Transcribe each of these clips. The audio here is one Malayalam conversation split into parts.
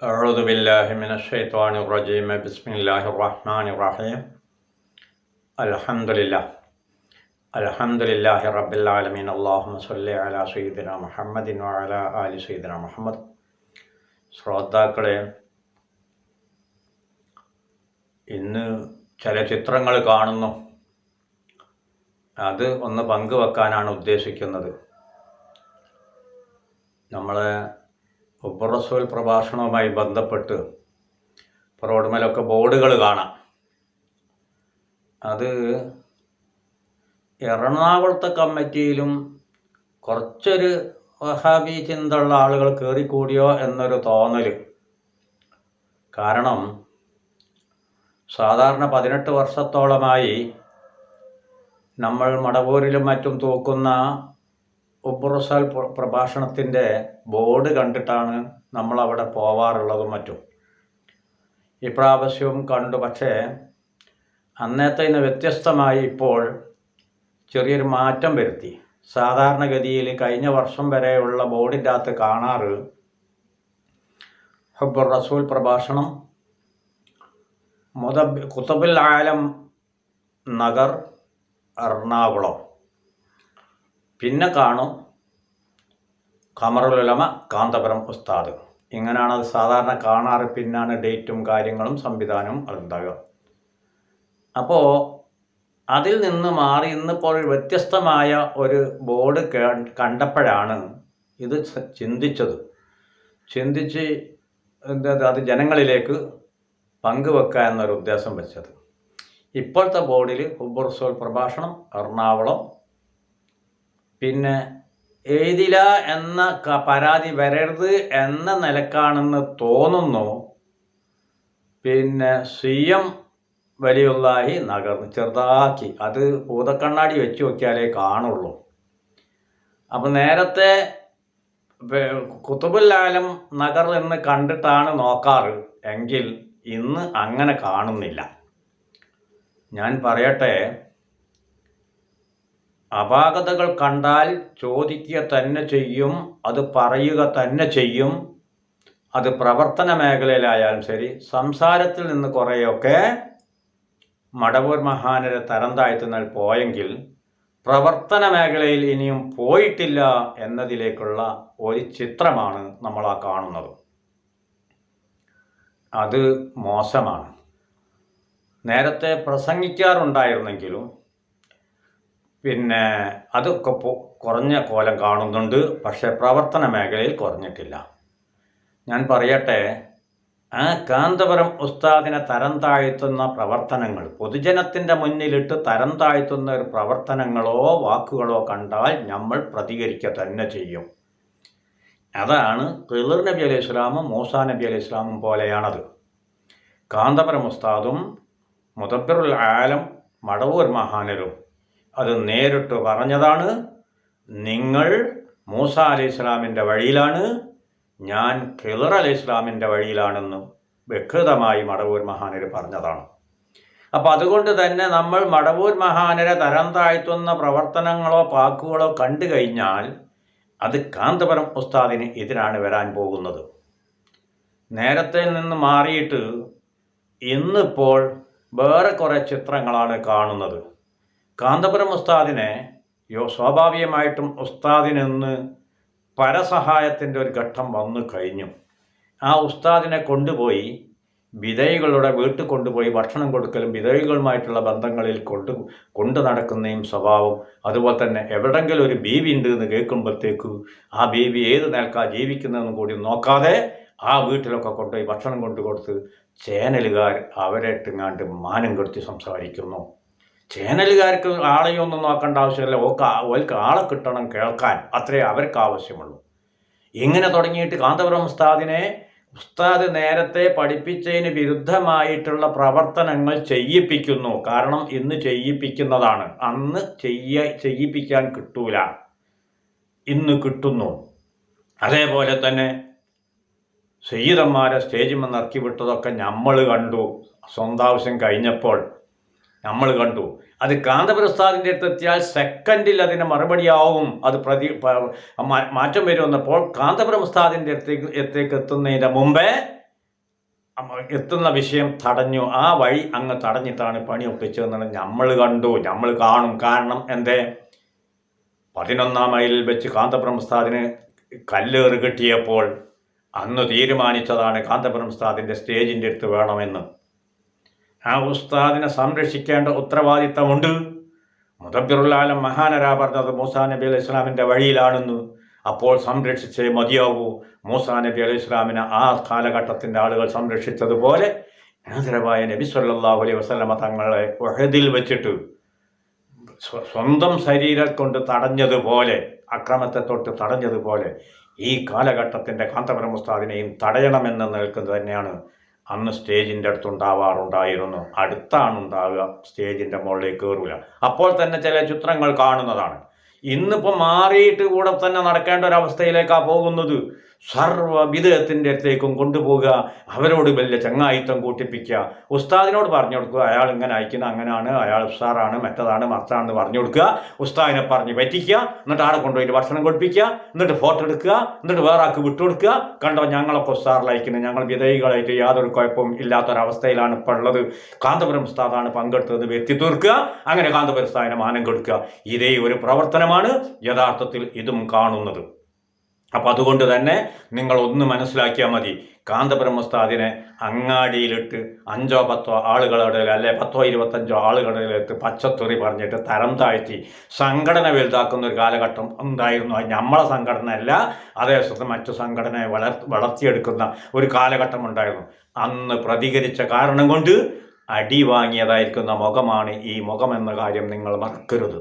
أعوذ بالله من الشيطان الرجيم بسم الله الرحمن الرحيم الحمد لله الحمد لله رب العالمين اللهم صل على سيدنا محمد وعلى آل سيدنا محمد ശ്രോതാക്കളെ ഇന്ന് ചില ചിത്രങ്ങൾ കാണുന്നു അത് ഒന്ന് പങ്കുവെക്കാനാണ് ഉദ്ദേശിക്കുന്നത് നമ്മളെ ഉപ്പറസോൽ പ്രഭാഷണവുമായി ബന്ധപ്പെട്ട് റോഡുമേലൊക്കെ ബോർഡുകൾ കാണാം. അത് എറണാകുളത്തെ കമ്മിറ്റിയിലും കുറച്ചൊരു വഹാബി ചിന്തയുള്ള ആളുകൾ കയറിക്കൂടിയോ എന്നൊരു തോന്നൽ കാരണം സാധാരണ പതിനെട്ട് വർഷത്തോളമായി നമ്മൾ മടവൂരിലും മറ്റും തൂക്കുന്ന ഉപ്പുറസാൽ പ്രഭാഷണത്തിന്റെ ബോർഡ് കണ്ടിട്ടാണ് നമ്മൾ അവിടെ പോവാറുള്ളതും മറ്റും. ഇപ്രാവശ്യവും കണ്ടു. പക്ഷേ അന്നത്തെ ഇന്ന് വ്യത്യസ്തമായി ഇപ്പോൾ ചെറിയൊരു മാറ്റം വരുത്തി. സാധാരണഗതിയിൽ കഴിഞ്ഞ വർഷം വരെയുള്ള ബോർഡിന്റെ അകത്ത് കാണാറ് ഹബ്ബുർ റസൂൽ പ്രഭാഷണം മുതബ് കുത്തബുൽ ആലം നഗർ എറണാകുളം. പിന്നെ കാണും ഖമറുലമ കാന്തപുരം ഉസ്താദ്. ഇങ്ങനെയാണ് അത് സാധാരണ കാണാറ് പിന്നാണ് ഡേറ്റും കാര്യങ്ങളും സംവിധാനവും ഉണ്ടാകുക അപ്പോൾ അതിൽ നിന്ന് മാറി ഇന്നിപ്പോൾ വ്യത്യസ്തമായ ഒരു ബോർഡ് കണ്ടപ്പോഴാണ് ഇത് ചിന്തിച്ചത്. ചിന്തിച്ച് എന്താ അത് ജനങ്ങളിലേക്ക് പങ്കുവെക്കുക എന്നൊരു ഉദ്ദേശം വെച്ചത്. ഇപ്പോഴത്തെ ബോർഡിൽ ഹുബുർസോൽ പ്രഭാഷണം എറണാകുളം പിന്നെ എഴുതില എന്ന പരാതി വരരുത് എന്ന നിലക്കാണെന്ന് തോന്നുന്നു. പിന്നെ സി എം വലിയുള്ളാഹി നഗർന്ന് ചെറുതാക്കി. അത് ഭൂതക്കണ്ണാടി വെച്ച് നോക്കിയാലേ കാണുള്ളൂ. അപ്പം നേരത്തെ കുത്തുബുല്ലാലം നഗർ എന്ന് കണ്ടിട്ടാണ് നോക്കാറ്. എങ്കിൽ ഇന്ന് അങ്ങനെ കാണുന്നില്ല. ഞാൻ പറയട്ടെ അപാകതകൾ കണ്ടാൽ ചോദിക്കുക തന്നെ ചെയ്യും അത് പറയുക തന്നെ ചെയ്യും. അത് പ്രവർത്തന മേഖലയിലായാലും ശരി സംസാരത്തിൽ നിന്ന് കുറേയൊക്കെ മടവൂർ മഹാനരെ തരം താഴ്ത്തുന്നതിൽ പോയെങ്കിൽ പ്രവർത്തന മേഖലയിൽ ഇനിയും പോയിട്ടില്ല എന്നതിലേക്കുള്ള ഒരു ചിത്രമാണ് നമ്മൾ ആ കാണുന്നത്. അത് മോശമാണ്. നേരത്തെ പ്രസംഗിക്കാറുണ്ടായിരുന്നെങ്കിലും പിന്നെ അതൊക്കെ കുറഞ്ഞ കോലം കാണുന്നുണ്ട് പക്ഷേ പ്രവർത്തന മേഖലയിൽ കുറഞ്ഞിട്ടില്ല. ഞാൻ പറയട്ടെ ആ കാന്തപുരം ഉസ്താദിനെ തരം താഴ്ത്തുന്ന പ്രവർത്തനങ്ങൾ പൊതുജനത്തിന്റെ മുന്നിലിട്ട് തരം താഴ്ത്തുന്ന ഒരു പ്രവർത്തനങ്ങളോ വാക്കുകളോ കണ്ടാൽ നമ്മൾ പ്രതികരിക്കുക തന്നെ ചെയ്യും. അതാണ് ഖിളിർ നബി അലൈഹി ഇസ്ലാമും മൂസാ നബി അലൈഹി ഇസ്ലാമും പോലെയാണത്. കാന്തപുരം ഉസ്താദും മുദബിറുൽ ആലം മടവൂർ മഹാനരും അത് നേരിട്ട് പറഞ്ഞതാണ്. നിങ്ങൾ മൂസ അലി ഇസ്ലാമിന്റെ വഴിയിലാണ് ഞാൻ ഖിളർ അലൈഹി ഇസ്ലാമിന്റെ വഴിയിലാണെന്ന് വ്യക്തമായി മടവൂർ മഹാനര് പറഞ്ഞതാണ്. അപ്പം അതുകൊണ്ട് തന്നെ നമ്മൾ മടവൂർ മഹാനരെ തരം താഴ്ത്തുന്ന പ്രവർത്തനങ്ങളോ പാക്കുകളോ കണ്ടു കഴിഞ്ഞാൽ അത് കാന്തപുരം ഉസ്താദിന് എതിരാണ് വരാൻ പോകുന്നത്. നേരത്തെ നിന്ന് മാറിയിട്ട് ഇന്നിപ്പോൾ വേറെ കുറേ ചിത്രങ്ങളാണ് കാണുന്നത്. കാന്തപുരം ഉസ്താദിനെ യോ സ്വാഭാവികമായിട്ടും ഉസ്താദിനെന്ന് പരസഹായത്തിന്റെ ഒരു ഘട്ടം വന്നു കഴിഞ്ഞു. ആ ഉസ്താദിനെ കൊണ്ടുപോയി വിധേയികളുടെ വീട്ടിൽ കൊണ്ടുപോയി ഭക്ഷണം കൊടുക്കലും വിധേയികളുമായിട്ടുള്ള ബന്ധങ്ങളിൽ കൊണ്ട് കൊണ്ടു നടക്കുന്നതും സ്വഭാവം അതുപോലെ തന്നെ എവിടെങ്കിലും ഒരു ബീവി ഉണ്ട് എന്ന് കേൾക്കുമ്പോഴത്തേക്ക് ആ ബീവി ഏത് നിലക്കാ ജീവിക്കുന്നതെന്നും കൂടി നോക്കാതെ ആ വീട്ടിലൊക്കെ കൊണ്ടുപോയി ഭക്ഷണം കൊണ്ടു കൊടുത്ത് ചേനലുകാർ അവരെ ഇട്ടുങ്ങാണ്ട് മാനം കെടുത്തി സംസാരിക്കുന്നു. ചേനലുകാർക്ക് ആളെയൊന്നും നോക്കേണ്ട ആവശ്യമില്ല. ഓക്ക് ഓൽക്ക് ആളെ കിട്ടണം കേൾക്കാൻ. അത്രേ അവർക്ക് ആവശ്യമുള്ളൂ. ഇങ്ങനെ തുടങ്ങിയിട്ട് കാന്തപുരം ഉസ്താദിനെ ഉസ്താദ് നേരത്തെ പഠിപ്പിച്ചതിന് വിരുദ്ധമായിട്ടുള്ള പ്രവർത്തനങ്ങൾ ചെയ്യിപ്പിക്കുന്നു. കാരണം ഇന്ന് ചെയ്യിപ്പിക്കുന്നതാണ്. അന്ന് ചെയ്യ ചെയ്യിപ്പിക്കാൻ കിട്ടൂല. ഇന്ന് കിട്ടുന്നു. അതേപോലെ തന്നെ സയ്യിദന്മാരെ സ്റ്റേജിൽ നിന്ന് ഇറക്കി വിട്ടതൊക്കെ നമ്മൾ കണ്ടു. സ്വന്താവശ്യം കഴിഞ്ഞപ്പോൾ നമ്മൾ കണ്ടു. അത് കാന്തപ്രസാദിന്റെ അടുത്തെത്തിയാൽ സെക്കൻഡിൽ അതിന് മറുപടിയാവും. അത് പ്രതി മാറ്റം വരുമെന്നപ്പോൾ കാന്തപ്രസാദിന്റെ അടുത്തേക്ക് എത്തേക്ക് എത്തുന്നതിന്റെ മുമ്പേ എത്തുന്ന വിഷയം തടഞ്ഞു. ആ വഴി അങ്ങ് തടഞ്ഞിട്ടാണ് പണി ഒപ്പിച്ചതെന്നാണ് നമ്മൾ കണ്ടു. നമ്മൾ കാണും. കാരണം എന്തേ? പതിനൊന്നാം മൈലിൽ വെച്ച് കാന്തപുരം ഉസ്താദിന് കല്ലേറ് കിട്ടിയപ്പോൾ അന്ന് തീരുമാനിച്ചതാണ് കാന്തപുരം ഉസ്താദിന്റെ സ്റ്റേജിന്റെ അടുത്ത് വേണമെന്ന്. ആ ഉസ്താദിനെ സംരക്ഷിക്കേണ്ട ഉത്തരവാദിത്തമുണ്ട്. മുതബിറുല്ലാലം മഹാനരാ പറഞ്ഞത് മൂസാ നബി അലൈഹി ഇസ്ലാമിന്റെ വഴിയിലാണെന്ന്. അപ്പോൾ സംരക്ഷിച്ചേ മതിയാവൂ. മൂസാ നബി അലൈഹി ഇസ്ലാമിനെ ആ കാലഘട്ടത്തിന്റെ ആളുകൾ സംരക്ഷിച്ചതുപോലെ നബി സല്ലല്ലാഹു അലൈഹി വസ്ലമ തങ്ങളെ ഒഹദിൽ വെച്ചിട്ട് സ്വന്തം ശരീരം കൊണ്ട് തടഞ്ഞതുപോലെ അക്രമത്തെ തൊട്ട് തടഞ്ഞതുപോലെ ഈ കാലഘട്ടത്തിന്റെ കാന്തപുരം ഉസ്താദിനെയും തടയണമെന്ന് നിൽക്കുന്നത് തന്നെയാണ് അന്ന് സ്റ്റേജിന്റെ അടുത്തുണ്ടാവാറുണ്ടായിരുന്നു. അടുത്താണ് ഉണ്ടാവുക സ്റ്റേജിന്റെ മുകളിലേക്ക് കയറില്ല അപ്പോൾ തന്നെ ചില ചിത്രങ്ങൾ കാണുന്നതാണ്. ഇന്നിപ്പോൾ മാറിയിട്ട് കൂടെ തന്നെ നടക്കേണ്ട ഒരു പോകുന്നത്. സർവ വിധത്തിന്റെ അടുത്തേക്കും കൊണ്ടുപോവുക അവരോട് വലിയ ചങ്ങായിത്തം കൂട്ടിപ്പിക്കുക. ഉസ്താദിനോട് പറഞ്ഞു കൊടുക്കുക അയാൾ ഇങ്ങനെ അയക്കുന്ന അങ്ങനെയാണ് അയാൾ ഉസ്താറാണ് മറ്റതാണ് മറത്താണെന്ന് പറഞ്ഞു കൊടുക്കുക. ഉസ്താദിനെ പറഞ്ഞ് പറ്റിക്കുക എന്നിട്ട് ആടെ കൊണ്ടുപോയിട്ട് ഭക്ഷണം കൊടുപ്പിക്കുക എന്നിട്ട് ഫോട്ടോ എടുക്കുക എന്നിട്ട് വേറെ ആൾക്ക് വിട്ടുകൊടുക്കുക കണ്ടോ ഞങ്ങളൊക്കെ ഉസ്താറിൽ അയക്കുന്നത് ഞങ്ങൾ വിധേയികളായിട്ട് യാതൊരു കുഴപ്പവും ഇല്ലാത്തൊരവസ്ഥയിലാണ് ഇപ്പോൾ ഉള്ളത്. കാന്തപുരം ഉസ്താദാണ് പങ്കെടുത്തത് വ്യക്തി തീർക്കുക. അങ്ങനെ കാന്തപുരം ഉസ്താദിനെ മാനം കൊടുക്കുക. ഇതേ ഒരു പ്രവർത്തനമാണ് യഥാർത്ഥത്തിൽ ഇതും കാണുന്നത്. അപ്പം അതുകൊണ്ട് തന്നെ നിങ്ങൾ ഒന്ന് മനസ്സിലാക്കിയാൽ മതി. കാന്തപുരമുസ്താദിനെ അങ്ങാടിയിലിട്ട് അഞ്ചോ പത്തോ ആളുകളുടെ അല്ലെ പത്തോ ഇരുപത്തഞ്ചോ ആളുകളിലെടുത്ത് പച്ചത്തുറി പറഞ്ഞിട്ട് തരം താഴ്ത്തി സംഘടന വലുതാക്കുന്ന ഒരു കാലഘട്ടം ഉണ്ടായിരുന്നു. അത് നമ്മളെ സംഘടന അല്ല അതേസമയത്ത് മറ്റു സംഘടനയെ വളർ വളർത്തിയെടുക്കുന്ന ഒരു കാലഘട്ടം ഉണ്ടായിരുന്നു. അന്ന് പ്രതികരിച്ച കാരണം കൊണ്ട് അടി വാങ്ങിയതായിരിക്കുന്ന മുഖമാണ് ഈ മുഖമെന്ന കാര്യം നിങ്ങൾ മറക്കരുത്.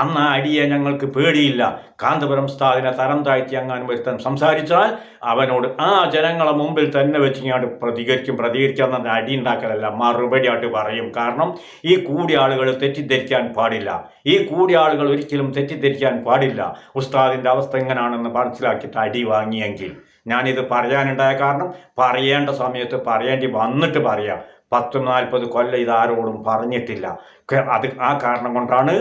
അന്ന് ആ അടിയെ ഞങ്ങൾക്ക് പേടിയില്ല. കാന്തപുരം സ്ഥാദിനെ തരം താഴ്ത്തി അങ്ങാനും വരുത്താൻ സംസാരിച്ചാൽ അവനോട് ആ ജനങ്ങളെ മുമ്പിൽ തന്നെ വെച്ച് ഞാൻ പ്രതികരിക്കും പ്രതികരിക്കാൻ തന്നെ അടി ഉണ്ടാക്കലല്ല. മറുപടി ആയിട്ട് പറയും. കാരണം ഈ കൂടിയ ആളുകൾ തെറ്റിദ്ധരിക്കാൻ പാടില്ല. ഈ കൂടിയ ആളുകൾ ഒരിക്കലും തെറ്റിദ്ധരിക്കാൻ പാടില്ല. ഉസ്താദിന്റെ അവസ്ഥ എങ്ങനെയാണെന്ന് മനസ്സിലാക്കിയിട്ട് അടി വാങ്ങിയെങ്കിൽ. ഞാനിത് പറയാനുണ്ടായ കാരണം പറയേണ്ട സമയത്ത് പറയേണ്ടി വന്നിട്ട് പറയാം. പത്ത് നാൽപ്പത് കൊല്ലം ഇതാരോടും പറഞ്ഞിട്ടില്ല. അത് ആ കാരണം കൊണ്ടാണ്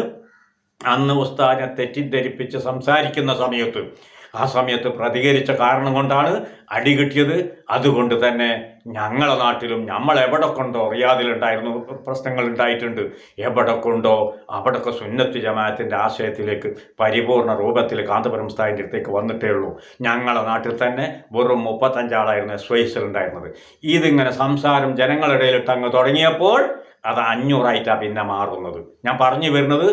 അന്ന് ഉസ്താദിനെ തെറ്റിദ്ധരിപ്പിച്ച് സംസാരിക്കുന്ന സമയത്ത് ആ സമയത്ത് പ്രതികരിച്ച കാരണം കൊണ്ടാണ് അടി കിട്ടിയത്. അതുകൊണ്ട് തന്നെ ഞങ്ങളെ നാട്ടിലും നമ്മൾ എവിടെ കൊണ്ടോ റിയാദിലുണ്ടായിരുന്നു പ്രശ്നങ്ങൾ ഉണ്ടായിട്ടുണ്ട്. എവിടെ കൊണ്ടോ അവിടൊക്കെ സുന്നത്ത് ജമാഅത്തിന്റെ ആശയത്തിലേക്ക് പരിപൂർണ രൂപത്തിൽ കാന്തപുരം സ്ഥായിന്റെ അടുത്തേക്ക് വന്നിട്ടേ ഉള്ളൂ. ഞങ്ങളെ നാട്ടിൽ തന്നെ വെറും മുപ്പത്തഞ്ചാളായിരുന്നു എസ് വൈസിലുണ്ടായിരുന്നത് ഇതിങ്ങനെ സംസാരം ജനങ്ങളുടെ ഇടയിലിട്ട് അങ്ങ് തുടങ്ങിയപ്പോൾ അത് അഞ്ഞൂറായിട്ടാണ് പിന്നെ മാറുന്നത്. ഞാൻ പറഞ്ഞു വരുന്നത്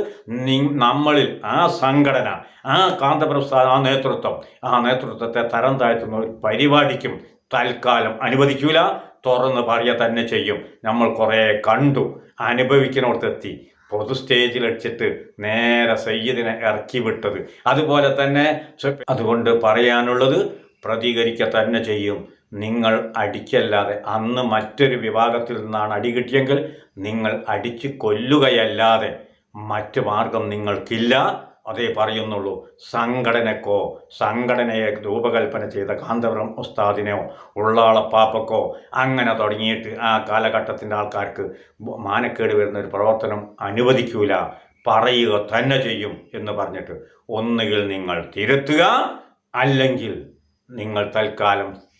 നമ്മളിൽ ആ സംഘടന ആ കാന്തപ്രസ്ഥാന ആ നേതൃത്വം ആ നേതൃത്വത്തെ തരം താഴ്ത്തുന്ന ഒരു പരിപാടിക്കും തൽക്കാലം അനുവദിക്കൂല. തുറന്ന് പറയുക തന്നെ ചെയ്യും. നമ്മൾ കുറേ കണ്ടു അനുഭവിക്കുന്നിടത്തെത്തി പൊതു സ്റ്റേജിൽ അടിച്ചിട്ട് നേരെ സയ്യിദിനെ ഇറക്കി വിട്ടത്. അതുപോലെ തന്നെ അതുകൊണ്ട് പറയാനുള്ളത് പ്രതികരിക്കുക തന്നെ ചെയ്യും. നിങ്ങൾ അടിക്കല്ലാതെ അന്ന് മറ്റൊരു വിഭാഗത്തിൽ നിന്നാണ് അടി കിട്ടിയെങ്കിൽ നിങ്ങൾ അടിച്ച് കൊല്ലുകയല്ലാതെ മറ്റ് മാർഗം നിങ്ങൾക്കില്ല. അതേ പറയുന്നുള്ളൂ. സംഘടനക്കോ സംഘടനയെ രൂപകൽപ്പന ചെയ്ത കാന്തപുരം ഉസ്താദിനെയോ ഉള്ളാളപ്പാപ്പക്കോ അങ്ങനെ തുടങ്ങിയിട്ട് ആ കാലഘട്ടത്തിന്റെ ആൾക്കാർക്ക് മാനക്കേട് വരുന്ന ഒരു പ്രവർത്തനം അനുവദിക്കൂല. പറയുക തന്നെ ചെയ്യും എന്ന് പറഞ്ഞിട്ട് ഒന്നുകിൽ നിങ്ങൾ തിരുത്തുക അല്ലെങ്കിൽ നിങ്ങൾ തൽക്കാലം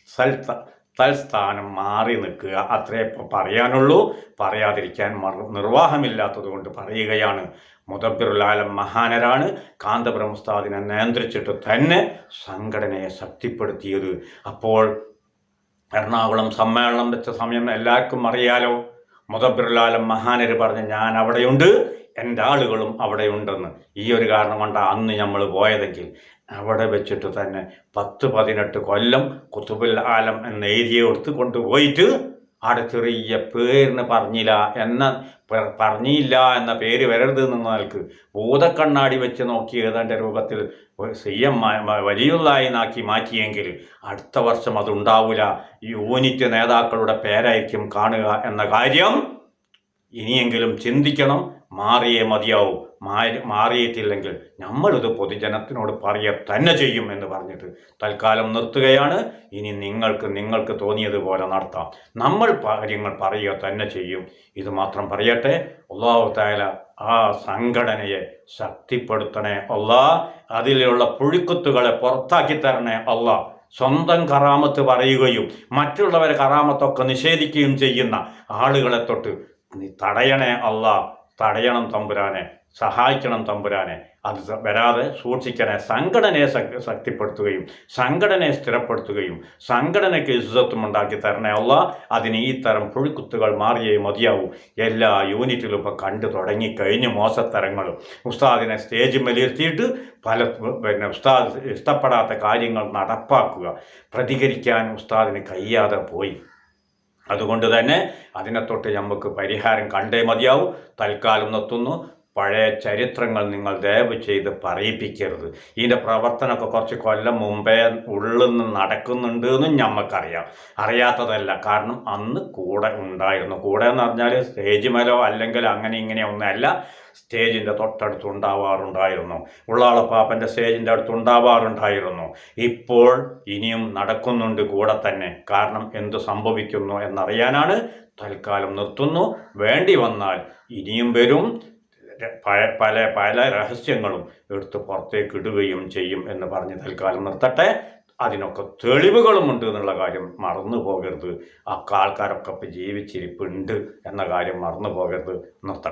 തൽസ്ഥാനം മാറി നിൽക്കുക. അത്രേ ഇപ്പം പറയാനുള്ളൂ. പറയാതിരിക്കാൻ മർ നിർവാഹമില്ലാത്തത് കൊണ്ട് പറയുകയാണ് മുദബിറുലാലം മഹാനരാണ്. കാന്തപുരം ഉസ്താദിനെ നിയന്ത്രിച്ചിട്ട് തന്നെ സംഘടനയെ ശക്തിപ്പെടുത്തിയത്. അപ്പോൾ എറണാകുളം സമ്മേളനം വെച്ച സമയം എല്ലാവർക്കും അറിയാലോ. മുദബിറുലാലം മഹാനര് പറഞ്ഞ് ഞാൻ അവിടെയുണ്ട്. എന്റെ ആളുകളും അവിടെ ഉണ്ടെന്ന്. ഈ ഒരു കാരണം കൊണ്ടാണ് അന്ന് നമ്മൾ പോയതെങ്കിൽ അവിടെ വെച്ചിട്ട് തന്നെ പത്ത് പതിനെട്ട് കൊല്ലം കുത്തുബുൽ ആലം എന്ന ഏരിയ എടുത്ത് കൊണ്ടുപോയിട്ട് അവിടെ ചെറിയ പേരിന് പറഞ്ഞില്ല എന്ന പറഞ്ഞില്ല എന്ന പേര് വരരുത് എന്നൾക്ക് ഭൂതക്കണ്ണാടി വെച്ച് നോക്കി ഏതാണ്ട് രൂപത്തിൽ സി എം നാക്കി മാറ്റിയെങ്കിൽ അടുത്ത വർഷം അതുണ്ടാവില്ല യൂണിറ്റ് നേതാക്കളുടെ പേരായിരിക്കും കാണുക എന്ന കാര്യം ഇനിയെങ്കിലും ചിന്തിക്കണം. മാറിയേ മതിയാവും. മാറി മാറിയിട്ടില്ലെങ്കിൽ നമ്മളിത് പൊതുജനത്തിനോട് പറയുക തന്നെ ചെയ്യും എന്ന് പറഞ്ഞിട്ട് തൽക്കാലം നിർത്തുകയാണ്. ഇനി നിങ്ങൾക്ക് നിങ്ങൾക്ക് തോന്നിയതുപോലെ നടത്താം. നമ്മൾ കാര്യങ്ങൾ പറയുക തന്നെ ചെയ്യും. ഇത് മാത്രം പറയട്ടെ. അള്ളാഹു ആ സംഘടനയെ ശക്തിപ്പെടുത്തണേ അള്ളാ അതിലുള്ള പുഴുക്കുത്തുകളെ പുറത്താക്കി തരണേ അള്ളാ സ്വന്തം കറാമത്ത് പറയുകയും മറ്റുള്ളവരെ കറാമത്തൊക്കെ നിഷേധിക്കുകയും ചെയ്യുന്ന ആളുകളെ തൊട്ട് നീ തടയണേ അല്ല തടയണം തമ്പുരാനെ സഹായിക്കണം തമ്പുരാനെ. അത് വരാതെ സൂക്ഷിക്കണേ. സംഘടനയെ ശക്തിപ്പെടുത്തുകയും സംഘടനയെ സ്ഥിരപ്പെടുത്തുകയും സംഘടനയ്ക്ക് ഇസ്സത്തും ഉണ്ടാക്കി തരണേ അല്ല അതിന് ഈ തരം പുഴുക്കുത്തുകൾ മാറിയേ മതിയാവൂ. എല്ലാ യൂണിറ്റിലും ഇപ്പോൾ കണ്ടു തുടങ്ങിക്കഴിഞ്ഞ് മോശത്തരങ്ങളും ഉസ്താദിനെ സ്റ്റേജിൽ വലിയിരുത്തിയിട്ട് പല പിന്നെ ഉസ്താദ് ഇഷ്ടപ്പെടാത്ത കാര്യങ്ങൾ നടപ്പാക്കുക. പ്രതികരിക്കാൻ ഉസ്താദിന് കഴിയാതെ പോയി. അതുകൊണ്ട് തന്നെ അതിനെ തൊട്ട് നമുക്ക് പരിഹാരം കണ്ടേ മതിയാവും. തൽക്കാലം നിർത്തുന്നു. പഴയ ചരിത്രങ്ങൾ നിങ്ങൾ ദയവ് ചെയ്ത് പറയിപ്പിക്കരുത്. ഇതിന്റെ പ്രവർത്തനമൊക്കെ കുറച്ച് കൊല്ലം മുമ്പേ ഉള്ളിൽ നിന്ന് നടക്കുന്നുണ്ട് എന്നും ഞമ്മക്കറിയാം. അറിയാത്തതല്ല കാരണം അന്ന് കൂടെ ഉണ്ടായിരുന്നു. കൂടെ എന്ന് പറഞ്ഞാൽ സ്റ്റേജ് മേലോ അല്ലെങ്കിൽ അങ്ങനെ ഇങ്ങനെ ഒന്നല്ല സ്റ്റേജിന്റെ തൊട്ടടുത്ത് ഉണ്ടാവാറുണ്ടായിരുന്നു. ഉള്ളാളപ്പാപ്പന്റെ സ്റ്റേജിന്റെ അടുത്ത് ഉണ്ടാവാറുണ്ടായിരുന്നു. ഇപ്പോൾ ഇനിയും നടക്കുന്നുണ്ട് കൂടെ തന്നെ. കാരണം എന്ത് സംഭവിക്കുന്നു എന്നറിയാനാണ് തൽക്കാലം നിർത്തുന്നു. വേണ്ടി വന്നാൽ ഇനിയും വരും. പല പല രഹസ്യങ്ങളും എടുത്ത് പുറത്തേക്ക് ഇടുകയും ചെയ്യും എന്ന് പറഞ്ഞ് തൽക്കാലം നിർത്തട്ടെ. അതിനൊക്കെ തെളിവുകളുമുണ്ട് എന്നുള്ള കാര്യം മറന്നു പോകരുത്. ആ ആൾക്കാരൊക്കെ ഇപ്പം ജീവിച്ചിരിപ്പുണ്ട് എന്ന കാര്യം മറന്നു പോകരുത്. നിർത്തട്ടെ.